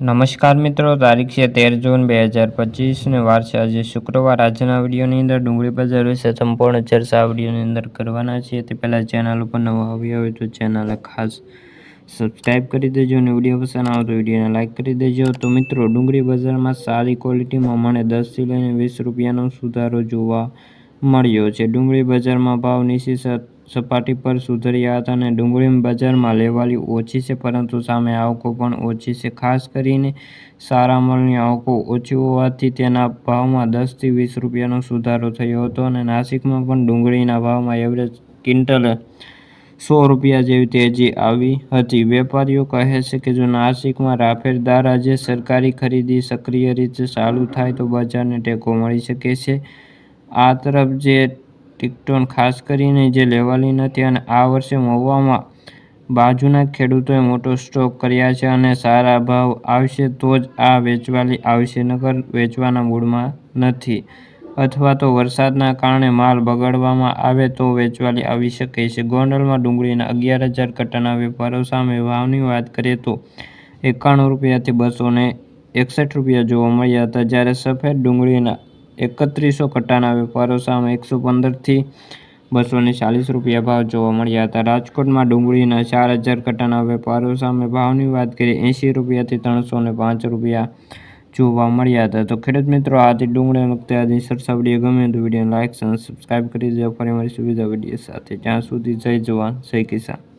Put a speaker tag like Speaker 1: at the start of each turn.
Speaker 1: નમસ્કાર મિત્રો, તારીખ છે તેર જૂન બે હજાર પચીસને વાર છે. આજે શુક્રવાર. આજના વિડીયોની અંદર ડુંગળી બજાર વિશે સંપૂર્ણ ચર્ચા વિડીયોની અંદર કરવાના છીએ. તે પહેલાં ચેનલ ઉપર નવા આવ્યો હોય તો ચેનલ ખાસ સબસ્ક્રાઈબ કરી દેજો અને વીડિયો પસંદ આવે તો વિડીયોને લાઇક કરી દેજો. તો મિત્રો, ડુંગળી બજારમાં સારી ક્વોલિટીમાં મને દસથી લઈને વીસ રૂપિયાનો સુધારો જોવા મળ્યો છે. ડુંગળી બજારમાં ભાવ નીચી સપાટી પર સુધર્યા હતા અને ડુંગળી બજારમાં લેવાલી ઓછી છે, પરંતુ સામે આવકો પણ ઓછી છે. ખાસ કરીને સારા મળની આવકો ઓછી હોવાથી તેના ભાવમાં દસથી વીસ રૂપિયાનો સુધારો થયો હતો અને નાસિકમાં પણ ડુંગળીના ભાવમાં એવરેજ ક્વિન્ટલ સો રૂપિયા જેવી તેજી આવી હતી. વેપારીઓ કહે છે કે જો નાસિકમાં રાફેલદાર આજે સરકારી ખરીદી સક્રિય રીતે ચાલુ થાય તો બજારને ટેકો મળી શકે છે. આ તરફ જે ટિકટોન ખાસ કરીને જે લેવાલી નથી અને આ વર્ષે મહુવામાં બાજુના ખેડૂતોએ મોટો સ્ટોક કર્યા છે અને સારા ભાવ આવશે તો જ આ વેચવાલી આવશે નગર વેચવાના મૂડમાં નથી. અથવા તો વરસાદના કારણે માલ બગાડવામાં આવે તો વેચવાલી આવી શકે છે. ગોંડલમાં ડુંગળીના અગિયાર હજાર કટ્ટાના વેપારો સામે ભાવની વાત કરીએ તો એકાણું રૂપિયાથી બસો એકસઠ રૂપિયા જોવા મળ્યા હતા, જ્યારે સફેદ ડુંગળીના એકત્રીસો કટ્ટાના વેપારો સામે એકસો પંદરથી બસો ને ચાલીસ રૂપિયા ભાવ જોવા મળ્યા હતા. રાજકોટમાં ડુંગળીના ચાર હજાર કટ્ટાના વેપારો સામે ભાવની વાત કરીએ, એંશી રૂપિયાથી ત્રણસો ને પાંચ રૂપિયા જોવા મળ્યા હતા. તો ખેડૂત મિત્રો, આથી ડુંગળી વખતે આજની સરસા ગમે તો વિડીયોને લાઇક સબસ્ક્રાઈબ કરી દેજો. ફરી મારી સુવિધા વીડિયો સાથે. જ્યાં સુધી જય જવાન, જય કિસાન.